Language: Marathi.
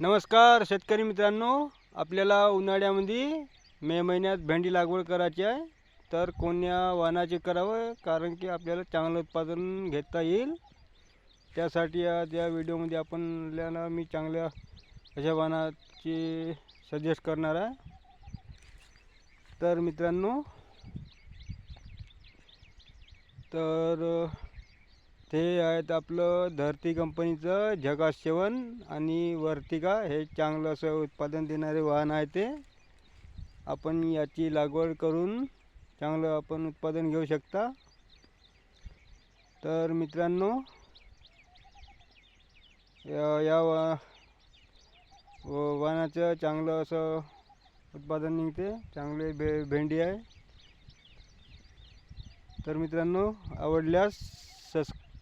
नमस्कार शेतकरी मित्रांनो. आपल्याला उन्हाळ्यामध्ये मे महिन्यात भेंडी लागवड करायची आहे. तर कोण्या वाहनाचे करावं? कारण की आपल्याला चांगलं उत्पादन घेता येईल. त्यासाठी आज या व्हिडिओमध्ये आपल्याला मी चांगल्या अशा वाहनाची सजेस्ट करणार आहे. तर मित्रांनो तर ते आहेत आपलं धरती कंपनीचं जगात सेवन आणि वर्तिका. हे चांगलं असं उत्पादन देणारे वाहन आहे ते. आपण याची लागवड करून चांगलं आपण उत्पादन घेऊ शकता. तर मित्रांनो या या वा वाहनाचं चांगलं असं उत्पादन निघते. चांगले भे भेंडी आहे. तर मित्रांनो आवडल्यास सस्क